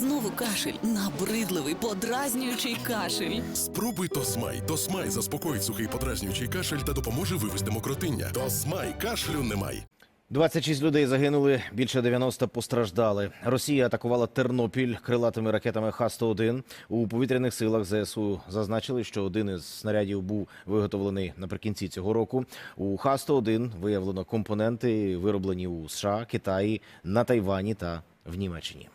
Знову кашель, набридливий, подразнюючий кашель. Спробуй Тосмай. Тосмай заспокоїть сухий подразнюючий кашель та допоможе вивести мокротиння. Тосмай кашлю немає. 26 людей загинули, більше 90 постраждали. Росія атакувала Тернопіль крилатими ракетами Х-101. У повітряних силах ЗСУ зазначили, що один із снарядів був виготовлений наприкінці цього року. У Х-101 виявлено компоненти, вироблені у США, Китаї, на Тайвані та в Німеччині.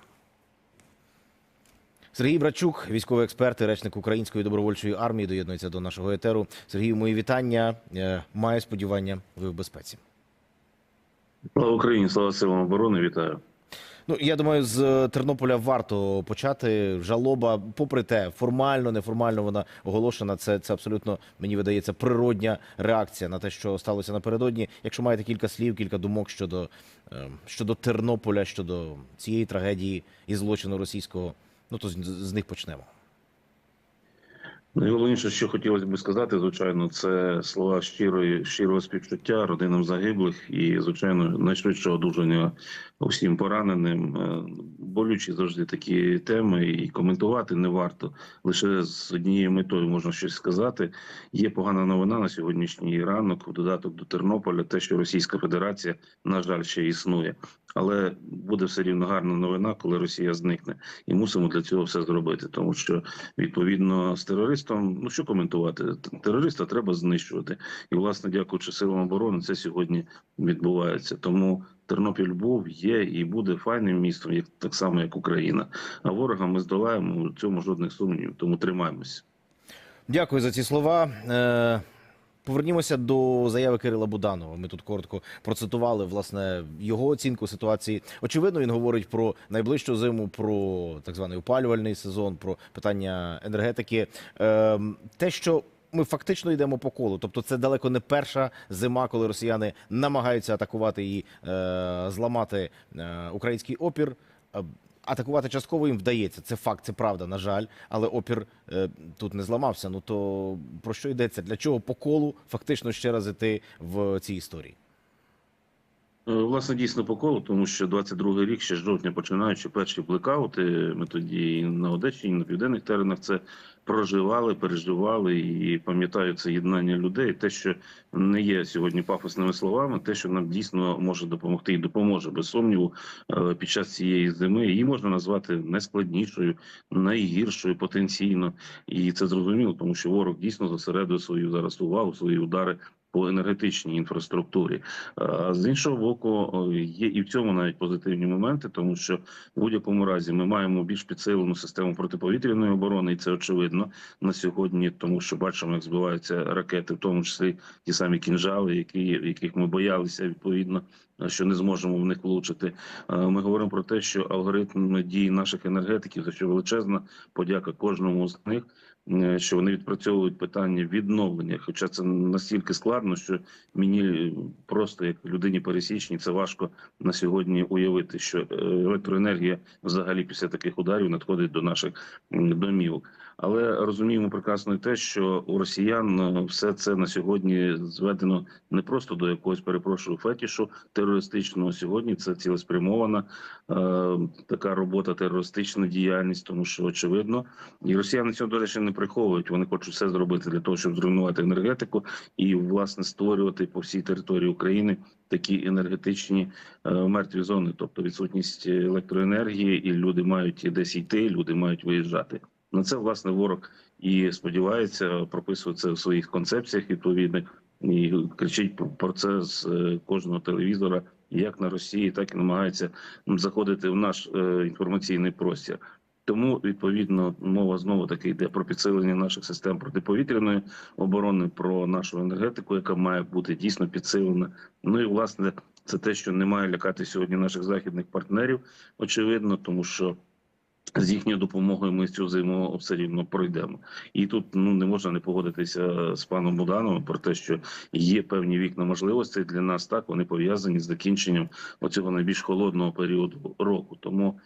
Сергій Брачук, військовий експерт і речник Української добровольчої армії, доєднується до нашого етеру. Сергію, мої вітання. Е, Маю сподівання, ви в безпеці. Слава Україні, слава силам оборони, вітаю. Ну я думаю, з е, Тернополя варто почати. Жалоба, попри те, формально, неформально вона оголошена. Це це абсолютно мені видається природня реакція на те, що сталося напередодні. Якщо маєте кілька слів, кілька думок щодо, е, щодо Тернополя, щодо цієї трагедії і злочину російського, ну то з, з них почнемо. Найголовніше, що хотілося б сказати, звичайно, це слова щирої щирого співчуття родинам загиблих і, звичайно, найшвидшого одужання усім пораненим. Е, Болючі завжди такі теми, і коментувати не варто. Лише з однією метою можна щось сказати. Є погана новина на сьогоднішній ранок. В додаток до Тернополя, те, що Російська Федерація, на жаль, ще існує, але буде все рівно гарна новина, коли Росія зникне, і мусимо для цього все зробити, тому що відповідно з терористом, ну що коментувати, терориста треба знищувати, і власне, дякуючи силам оборони, це сьогодні відбувається. Тому Тернопіль був, є і буде файним містом, як так само, як Україна. А ворога ми здолаємо у цьому жодних сумнівів. Тому тримаємося. Дякую за ці слова. Е, Повернімося до заяви Кирила Буданова. Ми тут коротко процитували власне його оцінку ситуації. Очевидно, він говорить про найближчу зиму, про так званий опалювальний сезон, про питання енергетики. Е, Те, що ми фактично йдемо по колу, тобто це далеко не перша зима, коли росіяни намагаються атакувати і е, зламати е, український опір. Атакувати частково їм вдається. Це факт, це правда, на жаль, але опір е, тут не зламався. Ну то про що йдеться? Для чого по колу фактично ще раз іти в цій історії? Е, Власне, дійсно по колу, тому що 22-й рік, ще жовтня починаючи перші блекаути, ми тоді і на Одещині, і на південних теренах це проживали, переживали і пам'ятаю це єднання людей. Те, що не є сьогодні пафосними словами, те, що нам дійсно може допомогти і допоможе без сумніву е, під час цієї зими. Її можна назвати найскладнішою, найгіршою потенційно, і це зрозуміло, тому що ворог дійсно зосередує свою зараз увагу, свої удари по енергетичній інфраструктурі. А з іншого боку, є і в цьому навіть позитивні моменти, тому що в будь-якому разі ми маємо більш підсилену систему протиповітряної оборони, і це очевидно на сьогодні, тому що бачимо, як збиваються ракети, в тому числі ті самі кінжали, які яких ми боялися відповідно. Що не зможемо в них влучити. Е, Ми говоримо про те, що алгоритм дії наших енергетиків, за що величезна подяка кожному з них, е, що вони відпрацьовують питання відновлення. Хоча це настільки складно, що мені просто як людині пересічній це важко на сьогодні уявити, що е, електроенергія взагалі після таких ударів надходить до наших домівок. Але розуміємо прекрасно і те, що у росіян е, все це на сьогодні зведено не просто до якогось перепрошую фетішу терористичного. Сьогодні це цілеспрямована е, така робота, терористична діяльність, тому що очевидно, і росіяни цього до речі не приховують. Вони хочуть все зробити для того, щоб зруйнувати енергетику і власне створювати по всій території України такі енергетичні е, мертві зони, тобто відсутність електроенергії, і люди мають десь йти, люди мають виїжджати. На це власне ворог і сподівається, прописує це в своїх концепціях відповідних і кричить про- це з е, кожного телевізора, як на Росії, так і намагається заходити в наш е, інформаційний простір. Тому відповідно мова знову таки йде про підсилення наших систем протиповітряної оборони, про нашу енергетику, яка має бути дійсно підсилена. Ну і власне це те, що не має лякати сьогодні наших західних партнерів, очевидно, тому що з їхньою допомогою ми цю зиму все рівно пройдемо. І тут ну не можна не погодитися з паном Будановим про те, що є певні вікна можливостей для нас. Так вони пов'язані з закінченням оцього найбільш холодного періоду року. Тому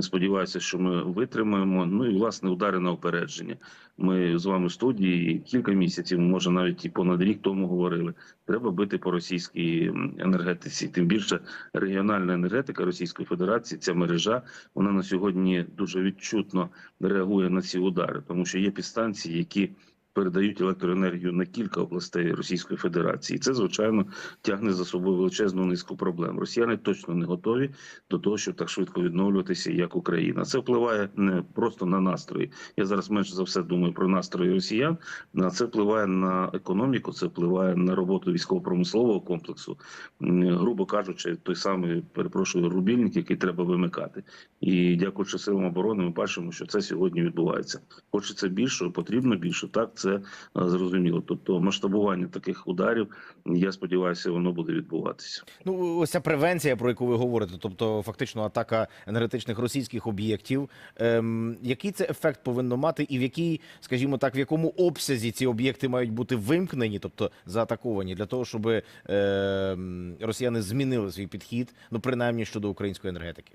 Сподіваюся, що ми витримаємо. Ну і власне удари на опередження. Ми з вами в студії кілька місяців, може навіть і понад рік тому говорили. Треба бити по російській енергетиці. Тим більше регіональна енергетика Російської Федерації, ця мережа, вона на сьогодні дуже відчутно реагує на ці удари, тому що є підстанції, які передають електроенергію на кілька областей Російської Федерації. Це звичайно тягне за собою величезну низку проблем. Росіяни точно не готові до того, щоб так швидко відновлюватися, як Україна. Це впливає не просто на настрої. Я зараз менше за все думаю про настрої росіян. На це впливає на економіку, це впливає на роботу військово-промислового комплексу. Грубо кажучи, той самий перепрошую рубільник, який треба вимикати. І дякуючи силам оборони, ми бачимо, що це сьогодні відбувається. Хочеться більше, потрібно більше. Так це е, зрозуміло. Тобто масштабування таких ударів, я сподіваюся, воно буде відбуватися. Ну, ось ця превенція, про яку ви говорите, тобто фактично атака енергетичних російських об'єктів. Ем, який це ефект повинно мати, і в якій, скажімо так, в якому обсязі ці об'єкти мають бути вимкнені, тобто заатаковані, для того, щоб ем, росіяни змінили свій підхід, ну принаймні щодо української енергетики?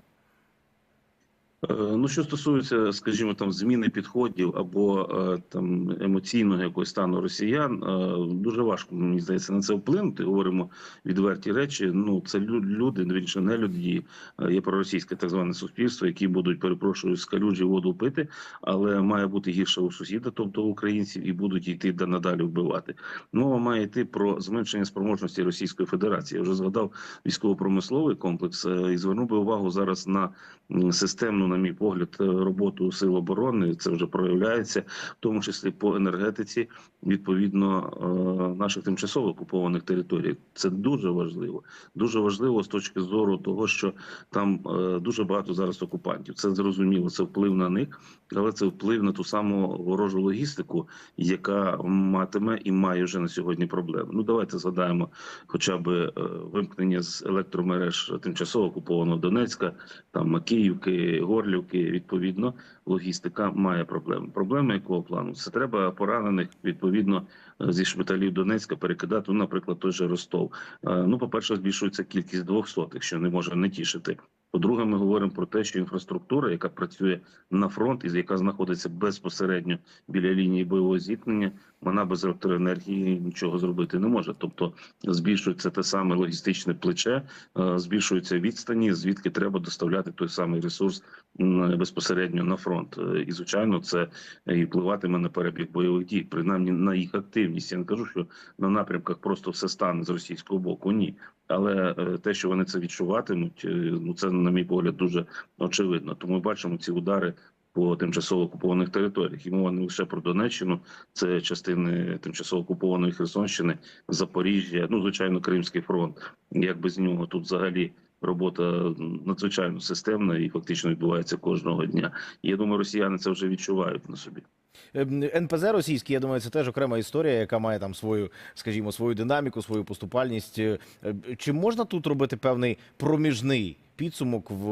Е, Ну, що стосується, скажімо, там зміни підходів або е, там емоційного якогось стану росіян, е, дуже важко мені здається на це вплинути. Говоримо відверті речі. Ну це лю- люди, вірніше, не люди, є проросійське так зване суспільство, які будуть перепрошую з воду пити, але має бути гірше у сусіда, тобто українців, і будуть йти да- надалі вбивати. Мова має йти про зменшення спроможності Російської Федерації. Я вже згадав військово-промисловий комплекс і звернув би увагу зараз на системну, на мій погляд, е, роботу сил оборони. Це вже проявляється, в тому числі по енергетиці, відповідно е, наших тимчасово окупованих територій. Це дуже важливо. Дуже важливо з точки зору того, що там е, дуже багато зараз окупантів. Це зрозуміло. Це вплив на них, але це вплив на ту саму ворожу логістику, яка матиме і має вже на сьогодні проблеми. Ну давайте згадаємо, хоча б вимкнення з електромереж тимчасово окупованого Донецька, там Макіївки, Горлівки. Відповідно, логістика має проблеми. Проблеми якого плану? Це треба поранених відповідно зі шпиталів Донецька перекидати, ну, наприклад, той же Ростов. Е, Ну, по перше, збільшується кількість двохсотих, що не може не тішити. По-друге, ми говоримо про те, що інфраструктура, яка працює на фронт і яка знаходиться безпосередньо біля лінії бойового зіткнення, вона без електроенергії нічого зробити не може. Тобто збільшується те саме логістичне плече, е, збільшуються відстані, звідки треба доставляти той самий ресурс безпосередньо на фронт. Е, І звичайно, це і впливатиме на перебіг бойових дій, принаймні на їх активність. Я не кажу, що на напрямках просто все стане з російського боку. Ні. Але е, те, що вони це відчуватимуть, е, ну це на мій погляд дуже очевидно. Тому ми бачимо ці удари по тимчасово окупованих територіях. І мова не лише про Донеччину, це частини тимчасово окупованої Херсонщини, Запоріжжя, ну звичайно, Кримський фронт. Як без нього тут взагалі. Робота надзвичайно системна і фактично відбувається кожного дня. І я думаю, росіяни це вже відчувають на собі. Ем, НПЗ російський, я думаю, це теж окрема історія, яка має там свою, скажімо, свою динаміку, свою поступальність. Е, Чи можна тут робити певний проміжний підсумок в,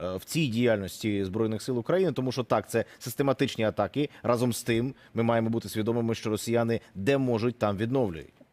е, в цій діяльності збройних сил України? Тому що так, це систематичні атаки. Разом з тим, ми маємо бути свідомими, що росіяни де можуть, там відновлюють.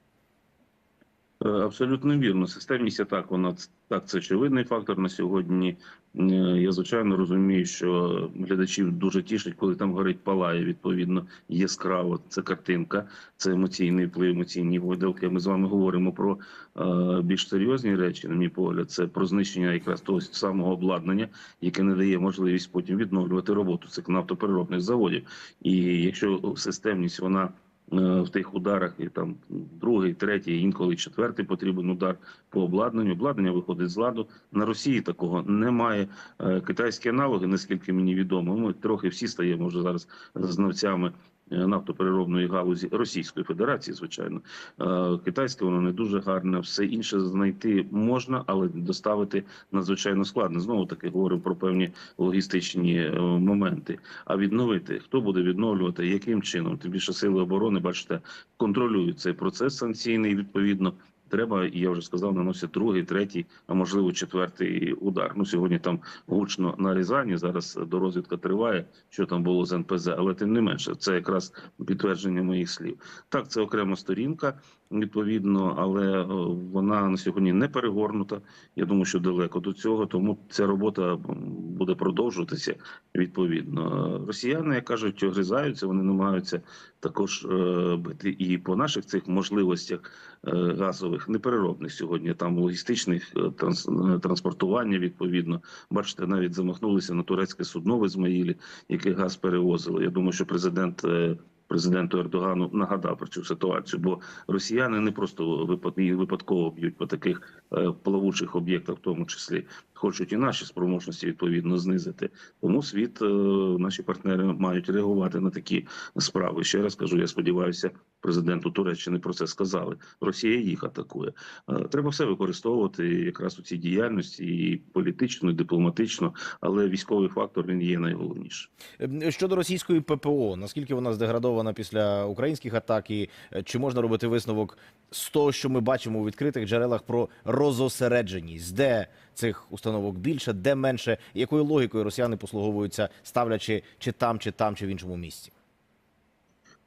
Е, Абсолютно вірно. Системність атак, вона так, це очевидний фактор на сьогодні. Е, Я звичайно розумію, що глядачів дуже тішить, коли там горить палає. Відповідно, яскраво. Це картинка, це емоційний вплив, емоційні виделки. Ми з вами говоримо про е, більш серйозні речі, на мій погляд, це про знищення якраз того самого обладнання, яке не дає можливість потім відновлювати роботу цих нафтопереробних заводів. І якщо системність вона в тих ударах і там другий, третій, інколи четвертий потрібен удар по обладнанню. Обладнання виходить з ладу. На Росії такого немає. Е, Китайські аналоги, наскільки мені відомо, ми трохи всі стаємо вже зараз знавцями. Е, Нафтопереробної галузі Російської Федерації, звичайно, Е, китайське воно не дуже гарне. Все інше знайти можна, але доставити надзвичайно складно. Знову таки говоримо про певні логістичні е, моменти. А відновити хто буде відновлювати, яким чином? Тим більше сили оборони, бачите, контролюють цей процес санкційний. Відповідно, треба, я вже сказав, наносять другий, третій, а можливо четвертий удар. Ну сьогодні там гучно на Рязані. Зараз дорозвідка триває, що там було з НПЗ, але тим не менше, це якраз підтвердження моїх слів. Так, це окрема сторінка. Відповідно, але е, вона на сьогодні не перегорнута. Я думаю, що далеко до цього, тому ця робота буде продовжуватися відповідно. Росіяни, як кажуть, огризаються, вони намагаються також е, бити і по наших цих можливостях е, газових непереробних сьогодні. Там логістичних транс- транспортування відповідно. Бачите, навіть замахнулися на турецьке судно в Ізмаїлі, яке газ перевозило. Я думаю, що президент. Президенту Ердогану нагадав про цю ситуацію, бо росіяни не просто випад- випадково б'ють по таких е, плавучих об'єктах, в тому числі хочуть і наші спроможності відповідно знизити. Тому світ, е, наші партнери мають реагувати на такі справи. Ще раз кажу, я сподіваюся, президенту Туреччини про це сказали. Росія їх атакує. Е, Треба все використовувати якраз у цій діяльності, і політично, і дипломатично, але військовий фактор він є найголовніший. Е, Щодо російської ППО, наскільки вона здеградована після українських атак, і е, чи можна робити висновок з того, що ми бачимо у відкритих джерелах про розосередженість, де цих установок більше, де менше, якою логікою росіяни послуговуються, ставлячи чи там, чи там, чи в іншому місці?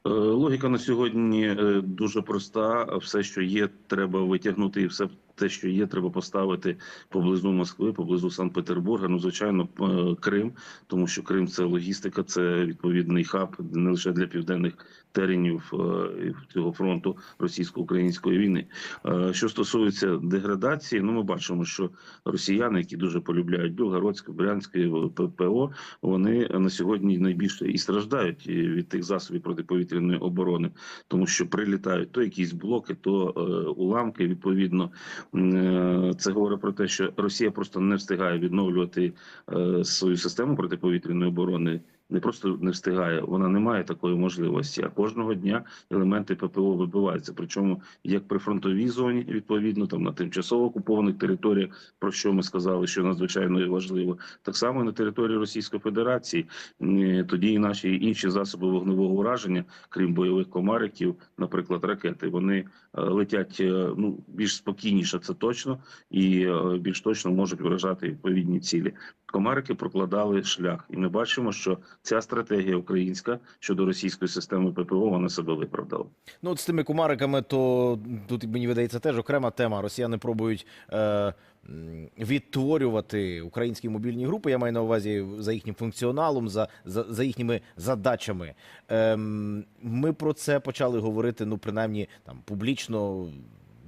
Е, Логіка на сьогодні е, дуже проста. Все, що є, треба витягнути, і все те, що є, треба поставити поблизу Москви, поблизу Санкт-Петербурга. Ну, звичайно, е, Крим, тому що Крим це логістика, це відповідний хаб не лише для південних теренів е, цього фронту російсько-української війни. Е, Що стосується деградації, ну ми бачимо, що росіяни, які дуже полюбляють Білгородське, Брянське, ППО, вони на сьогодні найбільше і страждають від тих засобів протиповітряної оборони, тому що прилітають то якісь блоки, то уламки. Відповідно, це говорить про те, що Росія просто не встигає відновлювати е, свою систему протиповітряної оборони. Не просто не встигає, вона не має такої можливості. А кожного дня елементи ППО вибиваються. Причому як при фронтовій зоні, відповідно, там на тимчасово окупованих територіях, про що ми сказали, що надзвичайно важливо, так само і на території Російської Федерації. Тоді і наші інші засоби вогневого ураження, крім бойових комариків, наприклад, ракети, вони е, летять е, ну більш спокійніше, це точно, і е, більш точно можуть вражати відповідні цілі. Комарики прокладали шлях, і ми бачимо, що ця стратегія українська щодо російської системи ППО вона себе виправдала. Ну, от з тими кумариками, то тут мені видається теж окрема тема. Росіяни пробують е, відтворювати українські мобільні групи. Я маю на увазі за їхнім функціоналом, за, за, за їхніми задачами. Ем, ми про це почали говорити, ну, принаймні, там публічно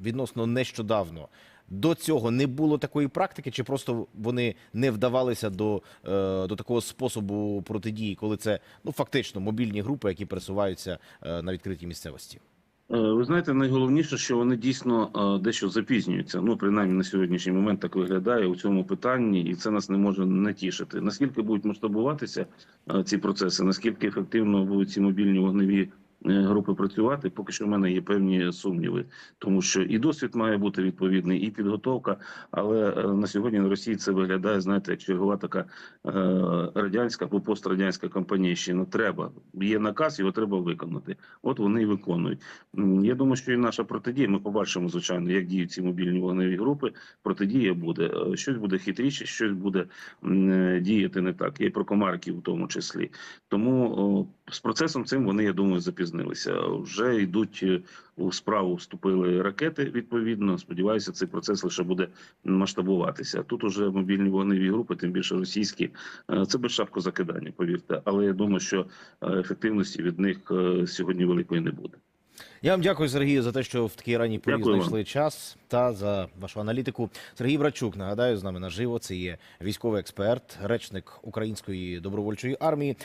відносно нещодавно. До цього не було такої практики, чи просто вони не вдавалися до, е, до такого способу протидії, коли це ну фактично мобільні групи, які пересуваються е, на відкритій місцевості? Е, Ви знаєте, найголовніше, що вони дійсно дещо запізнюються. Ну, принаймні на сьогоднішній момент так виглядає у цьому питанні, і це нас не може не тішити. Наскільки будуть масштабуватися ці процеси, наскільки ефективно будуть ці мобільні вогневі групи працювати, поки що в мене є певні сумніви, тому що і досвід має бути відповідний, і підготовка. Але е, на сьогодні на Росії це виглядає, знаєте, як чергова така е, радянська або пострадянська компанійщина. Треба є наказ, його треба виконати. От вони і виконують. Я думаю, що і наша протидія. Ми побачимо, звичайно, як діють ці мобільні вогневі групи. Протидія буде Е, щось буде хитріше, щось буде е, діяти не так. І про комарків в тому числі. Тому о, з процесом цим вони, я думаю, запізнилися. Вже йдуть е, у справу, вступили ракети. Відповідно, сподіваюся, цей процес лише буде масштабуватися. Тут уже мобільні вогневі групи, тим більше російські, е, це без шапку закидання, повірте. Але я думаю, що е, ефективності від них сьогодні великої не буде. Я вам дякую, Сергію, за те, що в такий ранній порі знайшли час та за вашу аналітику. Сергій Брачук, нагадаю, з нами наживо. Це є військовий експерт, речник Української добровольчої армії.